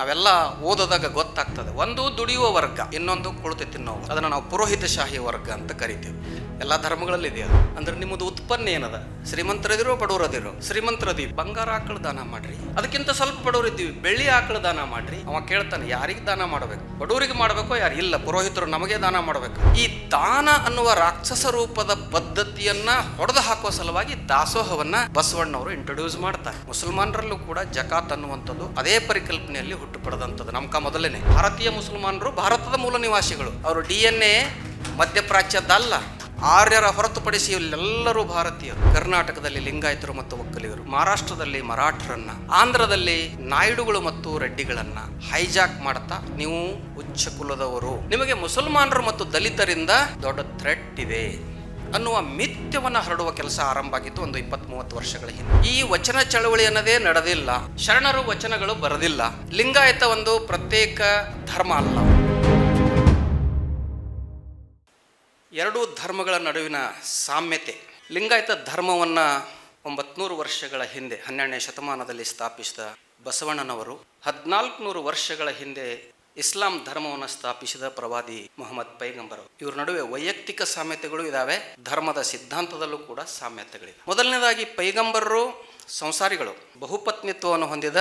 ನಾವೆಲ್ಲ ಓದೋದಾಗ ಗೊತ್ತಾಗ್ತದೆ. ಒಂದು ದುಡಿಯುವ ವರ್ಗ, ಇನ್ನೊಂದು ಕುಳಿತು ತಿನ್ನೋ ಅದನ್ನು ನಾವು ಪುರೋಹಿತಶಾಹಿ ವರ್ಗ ಅಂತ ಕರಿತೀವಿ. ಎಲ್ಲ ಧರ್ಮಗಳಲ್ಲಿ ಇದೆಯಾ ಅಂದ್ರೆ ನಿಮ್ಮದು ಉತ್ಪನ್ನ ಏನದ? ಶ್ರೀಮಂತರದಿರೋ ಬಡವರದಿರೋ? ಶ್ರೀಮಂತರದಿ, ಬಂಗಾರ ಆಕಳ ದಾನ ಮಾಡ್ರಿ. ಅದಕ್ಕಿಂತ ಸ್ವಲ್ಪ ಬಡವರಿದ್ದೀವಿ, ಬೆಳ್ಳಿ ಆಕಳ ದಾನ ಮಾಡ್ರಿ. ಅವ ಕೇಳ್ತಾನೆ, ಯಾರಿಗೆ ದಾನ ಮಾಡಬೇಕು? ಬಡವರಿಗೆ ಮಾಡಬೇಕು, ಯಾರು? ಇಲ್ಲ, ಪುರೋಹಿತರು ನಮಗೆ ದಾನ ಮಾಡಬೇಕು. ಈ ದಾನ ಅನ್ನುವ ರಾಕ್ಷಸ ರೂಪದ ಪದ್ಧತಿಯನ್ನ ಹೊಡೆದು ಹಾಕುವ ಸಲುವಾಗಿ ದಾಸೋಹವನ್ನ ಬಸವಣ್ಣವರು ಇಂಟ್ರೊಡ್ಯೂಸ್ ಮಾಡ್ತಾರೆ. ಮುಸಲ್ಮಾನರಲ್ಲೂ ಕೂಡ ಜಕಾತ್ ಅನ್ನುವಂಥದ್ದು ಅದೇ ಪರಿಕಲ್ಪನೆಯಲ್ಲಿ ಹುಟ್ಟು ಪಡೆದಂಥದ್ದು ನಮ್ಕ ಮೊದಲನೇ. ಭಾರತೀಯ ಮುಸಲ್ಮಾನರು ಭಾರತದ ಮೂಲ ನಿವಾಸಿಗಳು. ಅವರು ಡಿ ಎನ್ ಎ ಮಧ್ಯಪ್ರಾಚ್ಯದ್ದಲ್ಲ ಆರ್ಯರ ಹೊರತುಪಡಿಸಿ ಎಲ್ಲರೂ ಭಾರತೀಯರು. ಕರ್ನಾಟಕದಲ್ಲಿ ಲಿಂಗಾಯತರು ಮತ್ತು ಒಕ್ಕಲಿಗರು. ಮಹಾರಾಷ್ಟ್ರದಲ್ಲಿ ಮರಾಠರನ್ನ. ಆಂಧ್ರದಲ್ಲಿ ನಾಯ್ಡುಗಳು ಮತ್ತು ರೆಡ್ಡಿಗಳನ್ನ ಹೈಜಾಕ್ ಮಾಡ್ತಾ ನೀವು ಉಚ್ಚ ಕುಲದವರು. ನಿಮಗೆ ಮುಸಲ್ಮಾನರು ಮತ್ತು ದಲಿತರಿಂದ ದೊಡ್ಡ ಥ್ರೆಟ್ ಇದೆ ಅನ್ನುವ ಮಿಥ್ಯವನ್ನ ಹರಡುವ ಕೆಲಸ ಆರಂಭ ಆಗಿತ್ತು ಒಂದು ಇಪ್ಪತ್ತ್ ಮೂವತ್ತು ವರ್ಷಗಳ ಹಿಂದೆ. ಈ ವಚನ ಚಳವಳಿ ಅನ್ನೋದೇ ನಡೆದಿಲ್ಲ. ಶರಣರು ವಚನಗಳು ಬರದಿಲ್ಲ. ಲಿಂಗಾಯತ ಒಂದು ಪ್ರತ್ಯೇಕ ಧರ್ಮ ಅಲ್ಲ. ಎರಡೂ ಧರ್ಮಗಳ ನಡುವಿನ ಸಾಮ್ಯತೆ. ಲಿಂಗಾಯತ ಧರ್ಮವನ್ನು ಒಂಬತ್ನೂರು ವರ್ಷಗಳ ಹಿಂದೆ, ಹನ್ನೆರಡನೇ ಶತಮಾನದಲ್ಲಿ ಸ್ಥಾಪಿಸಿದ ಬಸವಣ್ಣನವರು, ಹದಿನಾಲ್ಕುನೂರು ವರ್ಷಗಳ ಹಿಂದೆ ಇಸ್ಲಾಂ ಧರ್ಮವನ್ನು ಸ್ಥಾಪಿಸಿದ ಪ್ರವಾದಿ ಮೊಹಮ್ಮದ್ ಪೈಗಂಬರ್ ಇವ್ರ ನಡುವೆ ವೈಯಕ್ತಿಕ ಸಾಮ್ಯತೆಗಳು ಇದಾವೆ, ಧರ್ಮದ ಸಿದ್ಧಾಂತದಲ್ಲೂ ಕೂಡ ಸಾಮ್ಯತೆಗಳಿವೆ. ಮೊದಲನೇದಾಗಿ ಪೈಗಂಬರರು ಸಂಸಾರಿಗಳು, ಬಹುಪತ್ನಿತ್ವವನ್ನು ಹೊಂದಿದ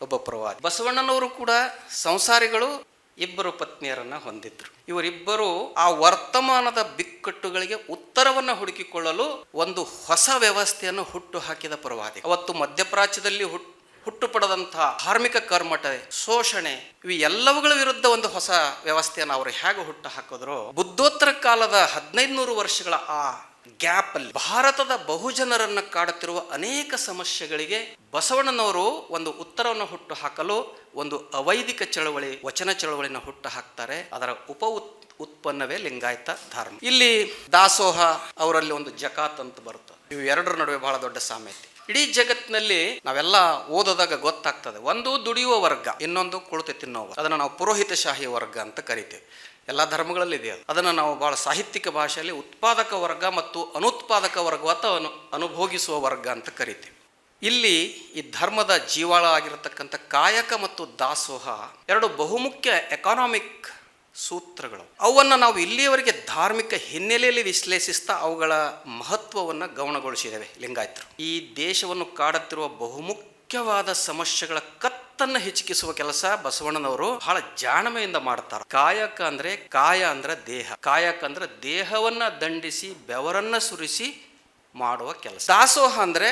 ಒಬ್ಬ ಪ್ರವಾದಿ. ಬಸವಣ್ಣನವರು ಕೂಡ ಸಂಸಾರಿಗಳು ಇಬ್ಬರು ಪತ್ನಿಯರನ್ನು ಹೊಂದಿದ್ರು. ಇವರಿಬ್ಬರು ಆ ವರ್ತಮಾನದ ಬಿಕ್ಕಟ್ಟುಗಳಿಗೆ ಉತ್ತರವನ್ನು ಹುಡುಕಿಕೊಳ್ಳಲು ಒಂದು ಹೊಸ ವ್ಯವಸ್ಥೆಯನ್ನು ಹುಟ್ಟು ಹಾಕಿದ ಪರವಾದಿ. ಅವತ್ತು ಮಧ್ಯಪ್ರಾಚ್ಯದಲ್ಲಿ ಹುಟ್ಟು ಹುಟ್ಟು ಪಡೆದಂತಹ ಧಾರ್ಮಿಕ ಕರ್ಮಟ ಶೋಷಣೆ ಇವು ಎಲ್ಲವುಗಳ ವಿರುದ್ಧ ಒಂದು ಹೊಸ ವ್ಯವಸ್ಥೆಯನ್ನು ಅವರು ಹೇಗೆ ಹುಟ್ಟು ಹಾಕಿದ್ರು ಬುದ್ಧೋತ್ತರ ಕಾಲದ ಹದಿನೈದುನೂರು ವರ್ಷಗಳ ಆ ಗ್ಯಾಪ್ ಅಲ್ಲಿ ಭಾರತದ ಬಹುಜನರನ್ನು ಕಾಡುತ್ತಿರುವ ಅನೇಕ ಸಮಸ್ಯೆಗಳಿಗೆ ಬಸವಣ್ಣನವರು ಒಂದು ಉತ್ತರವನ್ನು ಹುಟ್ಟು ಹಾಕಲು ಒಂದು ಅವೈದಿಕ ಚಳವಳಿ, ವಚನ ಚಳವಳಿನ ಹುಟ್ಟು ಹಾಕ್ತಾರೆ ಅದರ ಉಪ ಉತ್, ಉತ್ಪನ್ನವೇ ಲಿಂಗಾಯತ ಧರ್ಮ. ಇಲ್ಲಿ ದಾಸೋಹ ಅವರಲ್ಲಿ ಒಂದು ಜಕಾತ್ ಅಂತ ಬರುತ್ತೆ ಇವು ಎರಡರ ನಡುವೆ ಬಹಳ ದೊಡ್ಡ ಸಾಮ್ಯತೆ. ಇಡೀ ಜಗತ್ತಿನಲ್ಲಿ ನಾವೆಲ್ಲ ಓದೋದಾಗ ಗೊತ್ತಾಗ್ತದೆ. ಒಂದು ದುಡಿಯುವ ವರ್ಗ, ಇನ್ನೊಂದು ಕುಳಿತು ತಿನ್ನೋ ಅದನ್ನು ನಾವು ಪುರೋಹಿತಶಾಹಿ ವರ್ಗ ಅಂತ ಕರಿತೇವೆ. ಎಲ್ಲ ಧರ್ಮಗಳಲ್ಲಿ ಇದೆ ಅದು ಅದನ್ನು ನಾವು ಭಾಳ ಸಾಹಿತ್ಯಿಕ ಭಾಷೆಯಲ್ಲಿ ಉತ್ಪಾದಕ ವರ್ಗ ಮತ್ತು ಅನುತ್ಪಾದಕ ವರ್ಗ ಅಥವಾ ಅನು, ಅನುಭೋಗಿಸುವ ವರ್ಗ ಅಂತ ಕರಿತೀವಿ. ಇಲ್ಲಿ ಈ ಧರ್ಮದ ಜೀವಾಳ ಆಗಿರತಕ್ಕಂಥ ಕಾಯಕ ಮತ್ತು ದಾಸೋಹ ಎರಡು ಬಹುಮುಖ್ಯ ಎಕಾನಾಮಿಕ್ ಸೂತ್ರಗಳು. ಅವನ್ನು ನಾವು ಇಲ್ಲಿಯವರೆಗೆ ಧಾರ್ಮಿಕ ಹಿನ್ನೆಲೆಯಲ್ಲಿ ವಿಶ್ಲೇಷಿಸ್ತಾ ಅವುಗಳ ಮಹತ್ವವನ್ನು ಗಮನಗೊಳಿಸಿದ್ದೇವೆ ಲಿಂಗಾಯತರು. ಈ ದೇಶವನ್ನು ಕಾಡುತ್ತಿರುವ ಬಹುಮುಖ್ಯವಾದ ಸಮಸ್ಯೆಗಳ ಕತ್ತನ್ನು ಹೆಚ್ಚಿಸುವ ಕೆಲಸ ಬಸವಣ್ಣನವರು ಬಹಳ ಜಾಣಮೆಯಿಂದ ಮಾಡ್ತಾರೆ. ಕಾಯಕ ಅಂದ್ರೆ ಕಾಯ ಅಂದ್ರೆ ದೇಹ. ಕಾಯಕ ಅಂದ್ರೆ ದೇಹವನ್ನ ದಂಡಿಸಿ, ಬೆವರನ್ನ ಸುರಿಸಿ ಮಾಡುವ ಕೆಲಸ. ದಾಸೋಹ ಅಂದ್ರೆ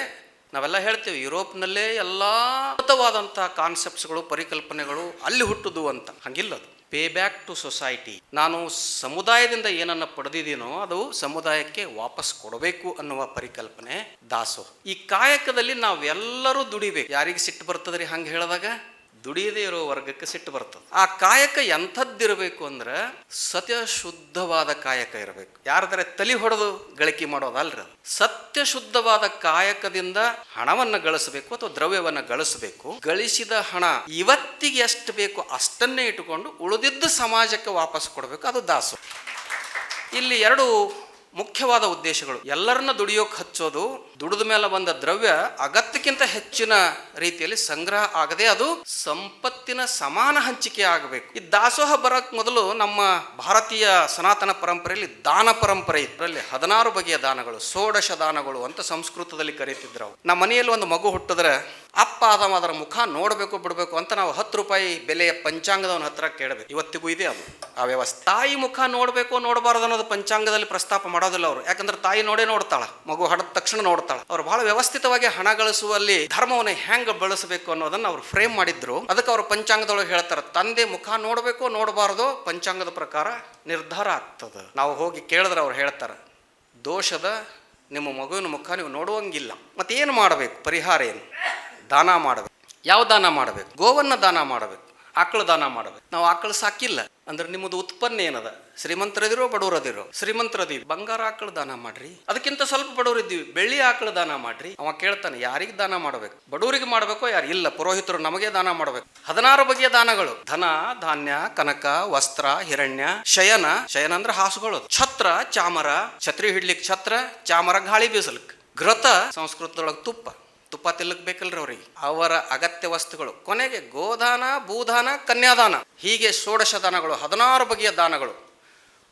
ನಾವೆಲ್ಲ ಹೇಳ್ತೇವೆ, ಯುರೋಪ್ನಲ್ಲೇ ಎಲ್ಲ ಅದ್ಭುತವಾದಂತಹ ಕಾನ್ಸೆಪ್ಟ್ಸ್ಗಳು ಪರಿಕಲ್ಪನೆಗಳು ಅಲ್ಲಿ ಹುಟ್ಟುದು ಅಂತ. ಹಂಗಿಲ್ಲ ಅದು ಪೇ ಬ್ಯಾಕ್ ಟು ಸೊಸೈಟಿ ನಾನು ಸಮುದಾಯದಿಂದ ಏನನ್ನ ಪಡೆದಿದ್ದೀನೋ ಅದು ಸಮುದಾಯಕ್ಕೆ ವಾಪಸ್ ಕೊಡಬೇಕು ಅನ್ನುವ ಪರಿಕಲ್ಪನೆ ದಾಸೋಹ. ಈ ಕಾಯಕದಲ್ಲಿ ನಾವೆಲ್ಲರೂ ದುಡಿಬೇಕು. ಯಾರಿಗೆ ಸಿಟ್ಟು ಬರ್ತದ್ರಿ ಹಂಗೆ ಹೇಳಿದಾಗ? ದುಡಿಯದೇ ಇರೋ ವರ್ಗಕ್ಕೆ ಸಿಟ್ಟು ಬರ್ತದೆ. ಆ ಕಾಯಕ ಎಂಥದ್ದಿರಬೇಕು ಅಂದ್ರೆ ಸತ್ಯ ಶುದ್ಧವಾದ ಕಾಯಕ ಇರಬೇಕು. ಯಾರದರೆ ತಲೆ ಹೊಡೆದು ಗಳಿಕೆ ಮಾಡೋದಲ್ರಿ ಅದು. ಸತ್ಯ ಶುದ್ಧವಾದ ಕಾಯಕದಿಂದ ಹಣವನ್ನು ಗಳಿಸಬೇಕು ಅಥವಾ ದ್ರವ್ಯವನ್ನು ಗಳಿಸಬೇಕು. ಗಳಿಸಿದ ಹಣ ಇವತ್ತಿಗೆ ಎಷ್ಟು ಬೇಕು ಅಷ್ಟನ್ನೇ ಇಟ್ಟುಕೊಂಡು ಉಳಿದಿದ್ದು ಸಮಾಜಕ್ಕೆ ವಾಪಸ್ ಕೊಡಬೇಕು. ಅದು ದಾಸು ಇಲ್ಲಿ ಎರಡು ಮುಖ್ಯವಾದ ಉದ್ದೇಶಗಳು. ಎಲ್ಲರನ್ನ ದುಡಿಯೋಕೆ ಹಚ್ಚೋದು, ದುಡಿದ ಮೇಲೆ ಬಂದ ದ್ರವ್ಯ ಅಗತ್ಯಕ್ಕಿಂತ ಹೆಚ್ಚಿನ ರೀತಿಯಲ್ಲಿ ಸಂಗ್ರಹ ಆಗದೆ ಅದು ಸಂಪತ್ತಿನ ಸಮಾನ ಹಂಚಿಕೆ ಆಗಬೇಕು. ಈ ದಾಸೋಹ ಬರಕ್ ಮೊದಲು ನಮ್ಮ ಭಾರತೀಯ ಸನಾತನ ಪರಂಪರೆಯಲ್ಲಿ ದಾನ ಪರಂಪರೆ ಇದರಲ್ಲಿ ಹದಿನಾರು ಬಗೆಯ ದಾನಗಳು, ಷೋಡಶ ದಾನಗಳು ಅಂತ ಸಂಸ್ಕೃತದಲ್ಲಿ ಕರೀತಿದ್ರು. ನಮ್ಮ ಮನೆಯಲ್ಲಿ ಒಂದು ಮಗು ಹುಟ್ಟಿದ್ರೆ ಅಪ್ಪ ಆದಮ ಅದರ ಮುಖ ನೋಡಬೇಕು, ಬಿಡಬೇಕು ಅಂತ ನಾವು ಹತ್ತು ರೂಪಾಯಿ ಬೆಲೆಯ ಪಂಚಾಂಗದವನ ಹತ್ರ ಕೇಳಬೇಕು. ಇವತ್ತಿಗೂ ಇದೆ ಅದು. ಆ ವ್ಯವಸ್ಥೆ. ತಾಯಿ ಮುಖ ನೋಡಬೇಕು ನೋಡಬಾರದು ಅನ್ನೋದು ಪಂಚಾಂಗದಲ್ಲಿ ಪ್ರಸ್ತಾಪ ಮಾಡೋದಿಲ್ಲ ಅವರು. ಯಾಕಂದ್ರೆ ತಾಯಿ ನೋಡೇ ನೋಡ್ತಾಳ, ಮಗು ಹಡದ ತಕ್ಷಣ ನೋಡ್ತಾಳ. ಅವ್ರು ಬಹಳ ವ್ಯವಸ್ಥಿತವಾಗಿ ಹಣ ಗಳಿಸುವಲ್ಲಿ ಧರ್ಮವನ್ನು ಹೆಂಗ್ ಬಳಸಬೇಕು ಅನ್ನೋದನ್ನ ಅವ್ರು ಫ್ರೇಮ್ ಮಾಡಿದ್ರು. ಅದಕ್ಕೆ ಅವರು ಪಂಚಾಂಗದೊಳಗೆ ಹೇಳ್ತಾರೆ, ತಂದೆ ಮುಖ ನೋಡಬೇಕು, ನೋಡಬಾರದು, ಪಂಚಾಂಗದ ಪ್ರಕಾರ ನಿರ್ಧಾರ ಆಗ್ತದೆ. ನಾವು ಹೋಗಿ ಕೇಳಿದ್ರೆ ಅವ್ರು ಹೇಳ್ತಾರೆ, ದೋಷದ ನಿಮ್ಮ ಮಗುವಿನ ಮುಖ ನೀವು ನೋಡುವಂಗಿಲ್ಲ. ಮತ್ತೇನು ಮಾಡಬೇಕು? ಪರಿಹಾರ ಏನು? ದಾನ ಮಾಡಬೇಕು. ಯಾವ ದಾನ ಮಾಡಬೇಕು? ಗೋವನ್ನ ದಾನ ಮಾಡಬೇಕು. ಆಕಳ ದಾನ ಮಾಡಬೇಕು ನಾವು ಆಕಳು ಸಾಕಿಲ್ಲ. ಅಂದ್ರೆ ನಿಮ್ಮದು ಉತ್ಪನ್ನ ಏನದ? ಶ್ರೀಮಂತರದಿರೋ ಬಡವರದಿರೋ? ಶ್ರೀಮಂತರದಿ, ಬಂಗಾರ ಆಕಳ ದಾನ ಮಾಡ್ರಿ. ಅದಕ್ಕಿಂತ ಸ್ವಲ್ಪ ಬಡವರಿದ್ದೀವಿ. ಬೆಳ್ಳಿ ಆಕಳ ದಾನ ಮಾಡ್ರಿ. ಅವ ಕೇಳ್ತಾನೆ, ಯಾರಿಗೆ ದಾನ ಮಾಡಬೇಕು? ಬಡವರಿಗೆ ಮಾಡಬೇಕೋ ಯಾರು? ಇಲ್ಲ, ಪುರೋಹಿತರು ನಮಗೆ ದಾನ ಮಾಡಬೇಕು. ಹದಿನಾರು ಬಗೆಯ ದಾನಗಳು. ಧನ, ಧಾನ್ಯ, ಕನಕ, ವಸ್ತ್ರ, ಹಿರಣ್ಯ, ಶಯನ. ಶಯನ ಅಂದ್ರೆ ಹಾಸುಗಳು ಛತ್ರ, ಚಾಮರ. ಛತ್ರಿ ಹಿಡ್ಲಿಕ್ಕೆ ಛತ್ರ, ಚಾಮರ ಗಾಳಿ ಬೀಸಲಿಕ್ಕೆ ಘೃತ, ಸಂಸ್ಕೃತದೊಳಗೆ ತುಪ್ಪ. ತುಪ್ಪ ತಿಲ್ಲಕ್ ಬೇಕಲ್ರಿ ಅವ್ರಿಗೆ. ಅವರ ಅಗತ್ಯ ವಸ್ತುಗಳು. ಕೊನೆಗೆ ಗೋದಾನ, ಭೂದಾನ, ಕನ್ಯಾದಾನ. ಹೀಗೆ ಷೋಡಶ ದಾನಗಳು ಹದಿನಾರು ಬಗೆಯ ದಾನಗಳು.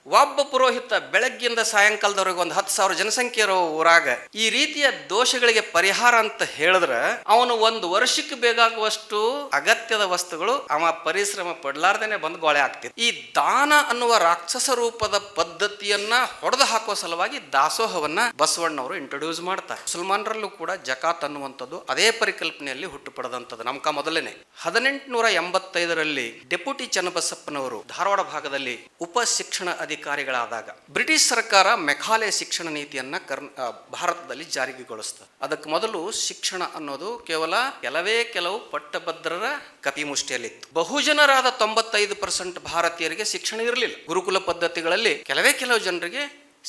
ಒಬ್ಬ ಪುರೋಹಿತ ಬೆಳಗ್ಗಿಂದ ಸಾಯಂಕಾಲದವರೆಗೆ ಒಂದು ಹತ್ತು ಸಾವಿರ ಜನಸಂಖ್ಯೆ ಇರೋ ಊರಾಗ ಈ ರೀತಿಯ ದೋಷಗಳಿಗೆ ಪರಿಹಾರ ಅಂತ ಹೇಳಿದ್ರೆ ಅವನು ಒಂದು ವರ್ಷಕ್ಕೆ ಬೇಕಾಗುವಷ್ಟು ಅಗತ್ಯದ ವಸ್ತುಗಳು ಅವ ಪರಿಶ್ರಮ ಪಡ್ಲಾರ್ದೇನೆ ಬಂದು ಗೋಳೆ ಆಗ್ತಿತ್ತು ಈ ದಾನ ಅನ್ನುವ ರಾಕ್ಷಸ ರೂಪದ ಪದ್ಧತಿಯನ್ನ ಹೊಡೆದು ಹಾಕುವ ಸಲುವಾಗಿ ದಾಸೋಹವನ್ನ ಬಸವಣ್ಣವರು ಇಂಟ್ರೊಡ್ಯೂಸ್ ಮಾಡ್ತಾರೆ. ಮುಸಲ್ಮಾನರಲ್ಲೂ ಕೂಡ ಜಕಾತ್ ಅನ್ನುವಂಥದ್ದು ಅದೇ ಪರಿಕಲ್ಪನೆಯಲ್ಲಿ ಹುಟ್ಟು ಪಡೆದಂಥದ್ದು. ನಮ್ಕ ಮೊದಲೇನೆ. ಹದಿನೆಂಟುನೂರ ಎಂಬತ್ತೈದರಲ್ಲಿ ಡೆಪ್ಯೂಟಿ ಚನ್ನಬಸಪ್ಪನವರು ಧಾರವಾಡ ಭಾಗದಲ್ಲಿ ಉಪ ಶಿಕ್ಷಣ ಅಧಿಕಾರಿಗಳಾದಾಗ ಬ್ರಿಟಿಷ್ ಸರ್ಕಾರ ಮೆಘಾಲಯ ಶಿಕ್ಷಣ ನೀತಿಯನ್ನ ಕರ್ನ ಭಾರತದಲ್ಲಿ ಜಾರಿಗೆಗೊಳಿಸ್ತದೆ ಅದಕ್ಕೆ ಮೊದಲು ಶಿಕ್ಷಣ ಅನ್ನೋದು ಕೇವಲ ಕೆಲವೇ ಕೆಲವು ಪಟ್ಟಭದ್ರರ ಕಪಿಮುಷ್ಟಿಯಲ್ಲಿತ್ತು. ಬಹುಜನರಾದ ತೊಂಬತ್ತೈದು ಪರ್ಸೆಂಟ್ ಭಾರತೀಯರಿಗೆ ಶಿಕ್ಷಣ ಇರಲಿಲ್ಲ. ಗುರುಕುಲ ಪದ್ಧತಿಗಳಲ್ಲಿ ಕೆಲವೇ ಕೆಲವು ಜನರಿಗೆ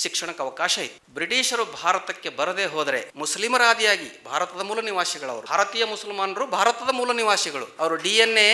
ಶಿಕ್ಷಣಕ್ಕೆ ಅವಕಾಶ ಇತ್ತು. ಬ್ರಿಟಿಷರು ಭಾರತಕ್ಕೆ ಬರದೇ ಹೋದರೆ ಮುಸ್ಲಿಮರಾದಿಯಾಗಿ ಭಾರತದ ಮೂಲ ನಿವಾಸಿಗಳವರು, ಭಾರತೀಯ ಮುಸಲ್ಮಾನರು ಭಾರತದ ಮೂಲ ನಿವಾಸಿಗಳು. ಅವರು ಡಿ ಎನ್ ಎ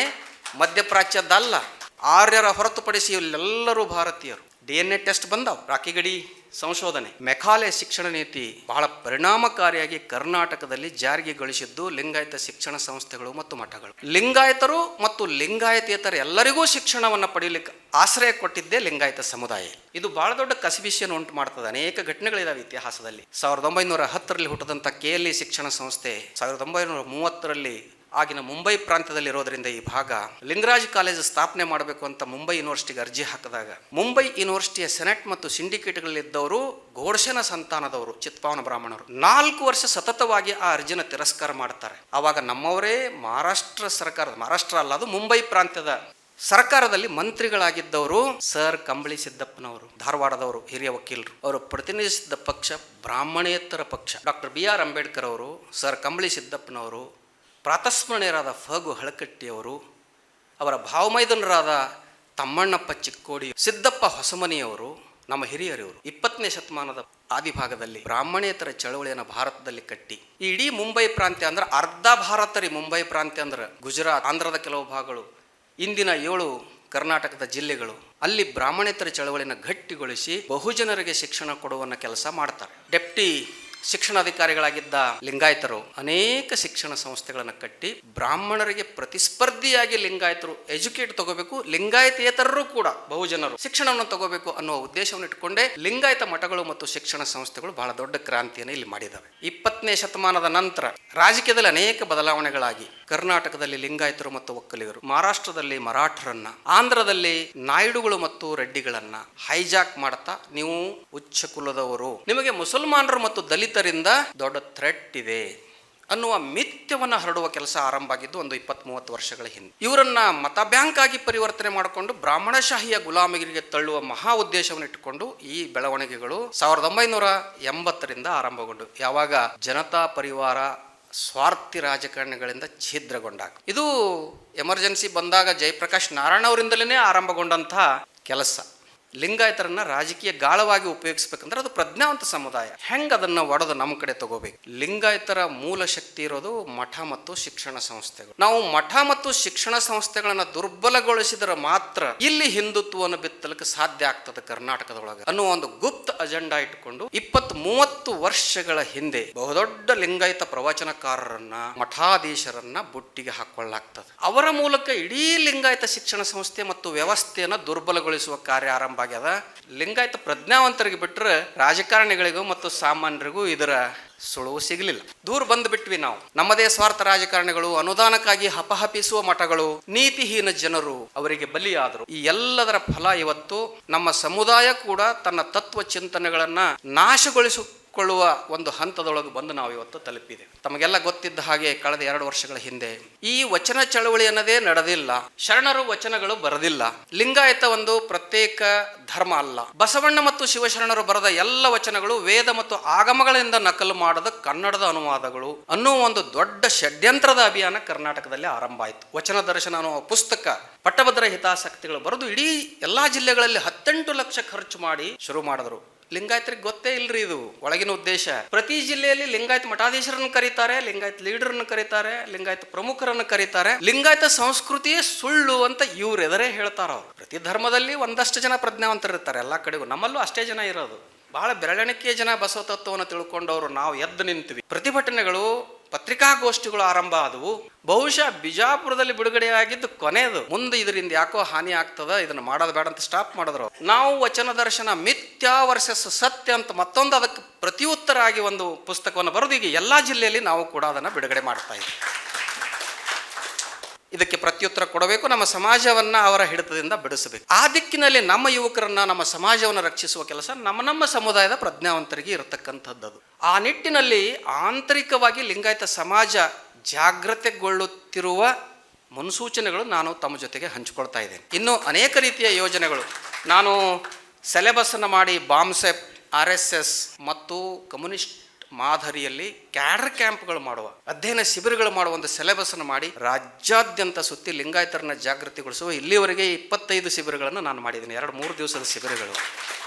ಮಧ್ಯಪ್ರಾಚ್ಯದ್ದಲ್ಲ ಆರ್ಯರ ಹೊರತುಪಡಿಸಿ ಎಲ್ಲರೂ ಭಾರತೀಯರು. ಡಿ ಎನ್ ಎ ಟೆಸ್ಟ್ ಬಂದಾವ್. ರಾಕಿಗಡಿ ಸಂಶೋಧನೆ ಮೆಕಾಲೆ ಶಿಕ್ಷಣ ನೀತಿ ಬಹಳ ಪರಿಣಾಮಕಾರಿಯಾಗಿ ಕರ್ನಾಟಕದಲ್ಲಿ ಜಾರಿಗೆಗೊಳಿಸಿದ್ದು ಲಿಂಗಾಯತ ಶಿಕ್ಷಣ ಸಂಸ್ಥೆಗಳು ಮತ್ತು ಮಠಗಳು. ಲಿಂಗಾಯತರು ಮತ್ತು ಲಿಂಗಾಯತೇತರ ಎಲ್ಲರಿಗೂ ಶಿಕ್ಷಣವನ್ನು ಪಡೆಯಲಿಕ್ಕೆ ಆಶ್ರಯ ಕೊಟ್ಟಿದ್ದೇ ಲಿಂಗಾಯತ ಸಮುದಾಯ. ಇದು ಬಹಳ ದೊಡ್ಡ ಕಸಿಬಿಸಿಯನ್ನು ಉಂಟು ಮಾಡ್ತದೆ. ಅನೇಕ ಘಟನೆಗಳಿದಾವೆ ಇತಿಹಾಸದಲ್ಲಿ. ಸಾವಿರದ ಒಂಬೈನೂರ ಹತ್ತರಲ್ಲಿ ಹುಟ್ಟಿದಂಥ ಕೆ ಎಲ್ ಇ ಶಿಕ್ಷಣ ಸಂಸ್ಥೆ ಸಾವಿರದ ಒಂಬೈನೂರ ಮೂವತ್ತರಲ್ಲಿ ಆಗಿನ ಮುಂಬೈ ಪ್ರಾಂತ್ಯದಲ್ಲಿರೋದ್ರಿಂದ ಈ ಭಾಗ ಲಿಂಗರಾಜ್ ಕಾಲೇಜ್ ಸ್ಥಾಪನೆ ಮಾಡಬೇಕು ಅಂತ ಮುಂಬೈ ಯೂನಿವರ್ಸಿಟಿಗೆ ಅರ್ಜಿ ಹಾಕಿದಾಗ, ಮುಂಬೈ ಯೂನಿವರ್ಸಿಟಿಯ ಸೆನೆಟ್ ಮತ್ತು ಸಿಂಡಿಕೇಟ್ಗಳಲ್ಲಿದ್ದವರು ಘೋಡಶನ ಸಂತಾನದವರು, ಚಿತ್ಪಾವನ ಬ್ರಾಹ್ಮಣರು. ನಾಲ್ಕು ವರ್ಷ ಸತತವಾಗಿ ಆ ಅರ್ಜಿನ ತಿರಸ್ಕಾರ ಮಾಡ್ತಾರೆ. ಆವಾಗ ನಮ್ಮವರೇ ಮಹಾರಾಷ್ಟ್ರ ಸರ್ಕಾರದ ಮಹಾರಾಷ್ಟ್ರ ಅಲ್ಲ, ಅದು ಮುಂಬೈ ಪ್ರಾಂತ್ಯದ ಸರ್ಕಾರದಲ್ಲಿ ಮಂತ್ರಿಗಳಾಗಿದ್ದವರು ಸರ್ ಕಂಬಳಿ ಸಿದ್ದಪ್ಪನವರು, ಧಾರವಾಡದವರು ಹಿರಿಯ ವಕೀಲರು. ಅವರು ಪ್ರತಿನಿಧಿಸಿದ್ದ ಪಕ್ಷ, ಬ್ರಾಹ್ಮಣೇತರ ಪಕ್ಷ. ಡಾಕ್ಟರ್ ಬಿ ಆರ್ ಅಂಬೇಡ್ಕರ್ ಅವರು, ಸರ್ ಕಂಬಳಿ ಸಿದ್ದಪ್ಪನವರು ಪ್ರಾತಸ್ಮರಣೀಯರಾದ ಫಗು ಹಳಕಟ್ಟಿಯವರು, ಅವರ ಭಾವಮೈದನರಾದ ತಮ್ಮಣ್ಣಪ್ಪ ಚಿಕ್ಕೋಡಿ, ಸಿದ್ದಪ್ಪ ಹೊಸಮನಿಯವರು, ನಮ್ಮ ಹಿರಿಯರಿವರು. ಇಪ್ಪತ್ತನೇ ಶತಮಾನದ ಆದಿಭಾಗದಲ್ಲಿ ಬ್ರಾಹ್ಮಣೇತರ ಚಳವಳಿಯನ್ನು ಭಾರತದಲ್ಲಿ ಕಟ್ಟಿ, ಈ ಇಡೀ ಮುಂಬೈ ಪ್ರಾಂತ್ಯ ಅಂದ್ರೆ ಅರ್ಧ ಭಾರತ ರೀ ಮುಂಬೈ ಪ್ರಾಂತ್ಯ ಅಂದ್ರೆ ಗುಜರಾತ್, ಆಂಧ್ರದ ಕೆಲವು ಭಾಗಗಳು, ಇಂದಿನ ಏಳು ಕರ್ನಾಟಕದ ಜಿಲ್ಲೆಗಳು. ಅಲ್ಲಿ ಬ್ರಾಹ್ಮಣೇತರ ಚಳವಳಿಯನ್ನು ಗಟ್ಟಿಗೊಳಿಸಿ ಬಹುಜನರಿಗೆ ಶಿಕ್ಷಣ ಕೊಡುವ ಕೆಲಸ ಮಾಡ್ತಾರೆ. ಡೆಪ್ಟಿ ಶಿಕ್ಷಣಾಧಿಕಾರಿಗಳಾಗಿದ್ದ ಲಿಂಗಾಯತರು ಅನೇಕ ಶಿಕ್ಷಣ ಸಂಸ್ಥೆಗಳನ್ನು ಕಟ್ಟಿ ಬ್ರಾಹ್ಮಣರಿಗೆ ಪ್ರತಿಸ್ಪರ್ಧಿಯಾಗಿ ಲಿಂಗಾಯತರು ಎಜುಕೇಟ್ ತಗೋಬೇಕು, ಲಿಂಗಾಯತೇತರರು ಕೂಡ ಬಹುಜನರು ಶಿಕ್ಷಣವನ್ನು ತಗೋಬೇಕು ಅನ್ನುವ ಉದ್ದೇಶವನ್ನು ಇಟ್ಟುಕೊಂಡೇ ಲಿಂಗಾಯತ ಮಠಗಳು ಮತ್ತು ಶಿಕ್ಷಣ ಸಂಸ್ಥೆಗಳು ಬಹಳ ದೊಡ್ಡ ಕ್ರಾಂತಿಯನ್ನು ಇಲ್ಲಿ ಮಾಡಿದವೆ. ಇಪ್ಪತ್ತನೇ ಶತಮಾನದ ನಂತರ ರಾಜಕೀಯದಲ್ಲಿ ಅನೇಕ ಬದಲಾವಣೆಗಳಾಗಿ ಕರ್ನಾಟಕದಲ್ಲಿ ಲಿಂಗಾಯತರು ಮತ್ತು ಒಕ್ಕಲಿಗರು, ಮಹಾರಾಷ್ಟ್ರದಲ್ಲಿ ಮರಾಠರನ್ನ, ಆಂಧ್ರದಲ್ಲಿ ನಾಯ್ಡುಗಳು ಮತ್ತು ರೆಡ್ಡಿಗಳನ್ನ ಹೈಜಾಕ್ ಮಾಡ್ತಾ ನೀವು ಉಚ್ಚ ಕುಲದವರು ನಿಮಗೆ ಮುಸಲ್ಮಾನರು ಮತ್ತು ದಲಿತರಿಂದ ದೊಡ್ಡ ಥ್ರೆಟ್ ಇದೆ ಅನ್ನುವ ಮಿಥ್ಯವನ್ನು ಹರಡುವ ಕೆಲಸ ಆರಂಭ ಆಗಿದ್ದು ಒಂದು ಇಪ್ಪತ್ತ್ ಮೂವತ್ತು ವರ್ಷಗಳ ಹಿಂದೆ. ಇವರನ್ನ ಮತ ಬ್ಯಾಂಕ್ ಆಗಿ ಪರಿವರ್ತನೆ ಮಾಡಿಕೊಂಡು ಬ್ರಾಹ್ಮಣಶಾಹಿಯ ಗುಲಾಮಗಿರಿಗೆ ತಳ್ಳುವ ಮಹಾ ಉದ್ದೇಶವನ್ನು ಇಟ್ಟುಕೊಂಡು ಈ ಬೆಳವಣಿಗೆಗಳು ಸಾವಿರದ ಒಂಬೈನೂರ ಎಂಬತ್ತರಿಂದ ಆರಂಭಗೊಂಡು ಯಾವಾಗ ಜನತಾ ಪರಿವಾರ ಸ್ವಾರ್ಥಿ ರಾಜಕಾರಣಿಗಳಿಂದ ಛಿದ್ರಗೊಂಡಾಗ. ಇದು ಎಮರ್ಜೆನ್ಸಿ ಬಂದಾಗ ಜಯಪ್ರಕಾಶ್ ನಾರಾಯಣ ಅವರಿಂದಲೇ ಆರಂಭಗೊಂಡಂತಹ ಕೆಲಸ. ಲಿಂಗಾಯತರನ್ನ ರಾಜಕೀಯ ಗಾಳವಾಗಿ ಉಪಯೋಗಿಸ್ಬೇಕಂದ್ರೆ ಅದು ಪ್ರಜ್ಞಾವಂತ ಸಮುದಾಯ. ಹೆಂಗ ಅದನ್ನ ಒಡೆದು ನಮ್ಮ ಕಡೆ ತಗೋಬೇಕು? ಲಿಂಗಾಯತರ ಮೂಲ ಶಕ್ತಿ ಇರೋದು ಮಠ ಮತ್ತು ಶಿಕ್ಷಣ ಸಂಸ್ಥೆಗಳು. ನಾವು ಮಠ ಮತ್ತು ಶಿಕ್ಷಣ ಸಂಸ್ಥೆಗಳನ್ನ ದುರ್ಬಲಗೊಳಿಸಿದರೆ ಮಾತ್ರ ಇಲ್ಲಿ ಹಿಂದುತ್ವವನ್ನು ಬಿತ್ತಲಿಕ್ಕೆ ಸಾಧ್ಯ ಆಗ್ತದೆ ಕರ್ನಾಟಕದೊಳಗೆ ಅನ್ನುವ ಒಂದು ಗುಪ್ತ ಅಜೆಂಡಾ ಇಟ್ಕೊಂಡು ಇಪ್ಪತ್ತ್ ಮೂವತ್ತು ವರ್ಷಗಳ ಹಿಂದೆ ಬಹುದೊಡ್ಡ ಲಿಂಗಾಯತ ಪ್ರವಚನಕಾರರನ್ನ, ಮಠಾಧೀಶರನ್ನ ಬುಟ್ಟಿಗೆ ಹಾಕೊಳ್ಳಲಾಗ್ತದೆ. ಅವರ ಮೂಲಕ ಇಡೀ ಲಿಂಗಾಯತ ಶಿಕ್ಷಣ ಸಂಸ್ಥೆ ಮತ್ತು ವ್ಯವಸ್ಥೆಯನ್ನು ದುರ್ಬಲಗೊಳಿಸುವ ಕಾರ್ಯ ಆರಂಭ ಆಗ್ಯದ ಲಿಂಗಾಯತ ಪ್ರಜ್ಞಾವಂತರಿಗೆ ಬಿಟ್ಟರೆ ರಾಜಕಾರಣಿಗಳಿಗೂ ಮತ್ತು ಸಾಮಾನ್ಯರಿಗೂ ಇದರ ಸುಳುವು ಸಿಗಲಿಲ್ಲ. ದೂರ ಬಂದ್ಬಿಟ್ವಿ ನಾವು. ನಮ್ಮದೇ ಸ್ವಾರ್ಥ ರಾಜಕಾರಣಿಗಳು, ಅನುದಾನಕ್ಕಾಗಿ ಹಪಹಪಿಸುವ ಮಠಗಳು, ನೀತಿಹೀನ ಜನರು ಅವರಿಗೆ ಬಲಿಯಾದರು. ಈ ಎಲ್ಲದರ ಫಲ ಇವತ್ತು ನಮ್ಮ ಸಮುದಾಯ ಕೂಡ ತನ್ನ ತತ್ವ ಚಿಂತನೆಗಳನ್ನ ನಾಶಗೊಳಿಸಿಕೊಳ್ಳುವ ಒಂದು ಹಂತದೊಳಗೆ ಬಂದು ನಾವು ಇವತ್ತು ತಲುಪಿದೆ ತಮಗೆಲ್ಲ ಗೊತ್ತಿದ್ದ ಹಾಗೆ ಕಳೆದ ಎರಡು ವರ್ಷಗಳ ಹಿಂದೆ, ಈ ವಚನ ಚಳವಳಿ ಅನ್ನದೇ ನಡೆದಿಲ್ಲ, ಶರಣರು ವಚನಗಳು ಬರದಿಲ್ಲ. ಲಿಂಗಾಯತ ಒಂದು ಪ್ರತ್ಯೇಕ ಧರ್ಮ ಅಲ್ಲ. ಬಸವಣ್ಣ ಮತ್ತು ಶಿವಶರಣರು ಬರೆದ ಎಲ್ಲ ವಚನಗಳು ವೇದ ಮತ್ತು ಆಗಮಗಳಿಂದ ನಕಲು ಮಾಡದ ಕನ್ನಡದ ಅನುವಾದಗಳು ಅನ್ನೋ ಒಂದು ದೊಡ್ಡ ಷಡ್ಯಂತ್ರದ ಅಭಿಯಾನ ಕರ್ನಾಟಕದಲ್ಲಿ ಆರಂಭ ಆಯಿತು. ವಚನ ದರ್ಶನ ಅನ್ನುವ ಪುಸ್ತಕ ಪಟ್ಟಭದ್ರ ಹಿತಾಸಕ್ತಿಗಳು ಬರೆದು ಇಡೀ ಎಲ್ಲಾ ಜಿಲ್ಲೆಗಳಲ್ಲಿ ಹತ್ತೆಂಟು ಲಕ್ಷ ಖರ್ಚು ಮಾಡಿ ಶುರು ಮಾಡಿದ್ರು. ಲಿಂಗಾಯತರಿಗೆ ಗೊತ್ತೇ ಇಲ್ರಿ ಇದು, ಒಳಗಿನ ಉದ್ದೇಶ. ಪ್ರತಿ ಜಿಲ್ಲೆಯಲ್ಲಿ ಲಿಂಗಾಯತ ಮಠಾಧೀಶರನ್ನು ಕರೀತಾರೆ, ಲಿಂಗಾಯತ ಲೀಡರ್ನ ಕರೀತಾರೆ, ಲಿಂಗಾಯತ ಪ್ರಮುಖರನ್ನು ಕರೀತಾರೆ. ಲಿಂಗಾಯತ ಸಂಸ್ಕೃತಿಯೇ ಸುಳ್ಳು ಅಂತ ಇವ್ರು ಎದರೇ ಹೇಳ್ತಾರ ಅವ್ರು. ಪ್ರತಿ ಧರ್ಮದಲ್ಲಿ ಒಂದಷ್ಟು ಜನ ಪ್ರಜ್ಞಾವಂತರಿರ್ತಾರೆ, ಎಲ್ಲ ಕಡೆಗೂ. ನಮ್ಮಲ್ಲೂ ಅಷ್ಟೇ ಜನ ಇರೋದು. ಬಹಳ ಬೆರಳೆಣಿಕೆಯ ಜನ ಬಸವ ತತ್ವವನ್ನು ತಿಳ್ಕೊಂಡವರು ನಾವು ಎದ್ದು ನಿಂತೀವಿ. ಪ್ರತಿಭಟನೆಗಳು ಪತ್ರಿಕಾಗೋಷ್ಠಿಗಳು ಆರಂಭ ಆದವು. ಬಹುಶಃ ಬಿಜಾಪುರದಲ್ಲಿ ಬಿಡುಗಡೆಯಾಗಿದ್ದು ಕೊನೆಯದು. ಮುಂದೆ ಇದರಿಂದ ಯಾಕೋ ಹಾನಿ ಆಗ್ತದ, ಇದನ್ನ ಮಾಡೋದು ಬೇಡ ಅಂತ ಸ್ಟಾಪ್ ಮಾಡಿದ್ರು ನಾವು ವಚನ ದರ್ಶನ ಮಿಥ್ಯಾ ವರ್ಸಸ್ ಸತ್ಯ ಅಂತ ಮತ್ತೊಂದು ಅದಕ್ಕೆ ಪ್ರತಿಯುತ್ತರ ಆಗಿ ಒಂದು ಪುಸ್ತಕವನ್ನು ಬರೆದು ಈಗ ಎಲ್ಲ ಜಿಲ್ಲೆಯಲ್ಲಿ ನಾವು ಕೂಡ ಅದನ್ನು ಬಿಡುಗಡೆ ಮಾಡ್ತಾ ಇದ್ದೀವಿ ಇದಕ್ಕೆ ಪ್ರತ್ಯುತ್ತರ ಕೊಡಬೇಕು. ನಮ್ಮ ಸಮಾಜವನ್ನ ಅವರ ಹಿಡಿತದಿಂದ ಬಿಡಿಸಬೇಕು. ಆ ದಿಕ್ಕಿನಲ್ಲಿ ನಮ್ಮ ಯುವಕರನ್ನು, ನಮ್ಮ ಸಮಾಜವನ್ನು ರಕ್ಷಿಸುವ ಕೆಲಸ ನಮ್ಮ ನಮ್ಮ ಸಮುದಾಯದ ಪ್ರಜ್ಞಾವಂತರಿಗೆ ಇರತಕ್ಕಂಥದ್ದು ಆ ನಿಟ್ಟಿನಲ್ಲಿ ಆಂತರಿಕವಾಗಿ ಲಿಂಗಾಯತ ಸಮಾಜ ಜಾಗೃತೆಗೊಳ್ಳುತ್ತಿರುವ ಮುನ್ಸೂಚನೆಗಳು ನಾನು ತಮ್ಮ ಜೊತೆಗೆ ಹಂಚಿಕೊಳ್ತಾ ಇದ್ದೇನೆ. ಇನ್ನು ಅನೇಕ ರೀತಿಯ ಯೋಜನೆಗಳು. ನಾನು ಸೆಲೆಬಸ್ಸನ್ನು ಮಾಡಿ ಬಾಂಬ್ಸೆಪ್ ಆರ್ ಎಸ್ ಎಸ್ ಮತ್ತು ಕಮ್ಯುನಿಸ್ಟ್ ಮಾದರಿಯಲ್ಲಿ ಕ್ಯಾಡರ್ ಕ್ಯಾಂಪ್ಗಳು ಮಾಡುವ, ಅಧ್ಯಯನ ಶಿಬಿರಗಳು ಮಾಡುವ ಒಂದು ಸಿಲೆಬಸ್ಸನ್ನು ಮಾಡಿ ರಾಜ್ಯಾದ್ಯಂತ ಸುತ್ತಿ ಲಿಂಗಾಯತರನ್ನ ಜಾಗೃತಿಗೊಳಿಸುವ ಇಲ್ಲಿವರೆಗೆ ಇಪ್ಪತ್ತೈದು ಶಿಬಿರಗಳನ್ನು ನಾನು ಮಾಡಿದ್ದೀನಿ. ಎರಡು, ಮೂರು ದಿವಸದ ಶಿಬಿರಗಳು.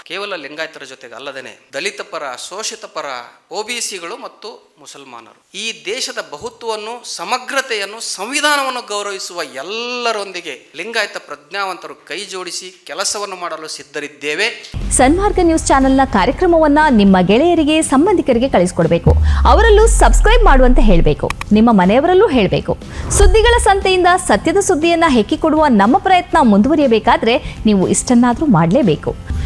ಕೇವಲ ಲಿಂಗಾಯತರ ಜೊತೆಗೆ ಅಲ್ಲದೇ ದಲಿತ ಪರ, ಶೋಷಿತ ಪರ, ಒ ಬಿ ಸಿಗಳು ಮತ್ತು ಮುಸಲ್ಮಾನರು. ಈ ದೇಶದ ಬಹುತ್ವವನ್ನು, ಸಮಗ್ರತೆಯನ್ನು, ಸಂವಿಧಾನವನ್ನು ಗೌರವಿಸುವ ಎಲ್ಲರೊಂದಿಗೆ ಲಿಂಗಾಯತ ಪ್ರಜ್ಞಾವಂತರು ಕೈ ಜೋಡಿಸಿ ಕೆಲಸವನ್ನು ಮಾಡಲು ಸಿದ್ಧರಿದ್ದೇವೆ. ಸನ್ಮಾರ್ಗ ನ್ಯೂಸ್ ಚಾನೆಲ್ನ ಕಾರ್ಯಕ್ರಮವನ್ನ ನಿಮ್ಮ ಗೆಳೆಯರಿಗೆ, ಸಂಬಂಧಿಕರಿಗೆ ಕಳಿಸಿಕೊಡಬೇಕು. ಅವರಲ್ಲೂ ಸಬ್ಸ್ಕ್ರೈಬ್ ಮಾಡುವಂತೆ ಹೇಳಬೇಕು. ನಿಮ್ಮ ಮನೆಯವರಲ್ಲೂ ಹೇಳಬೇಕು. ಸುದ್ದಿಗಳ ಸಂತೆಯಿಂದ ಸತ್ಯದ ಸುದ್ದಿಯನ್ನ ಹೆಕ್ಕಿಕೊಡುವ ನಮ್ಮ ಪ್ರಯತ್ನ ಮುಂದುವರಿಯಬೇಕಾದ್ರೆ ನೀವು ಇಷ್ಟನ್ನಾದರೂ ಮಾಡಲೇಬೇಕು.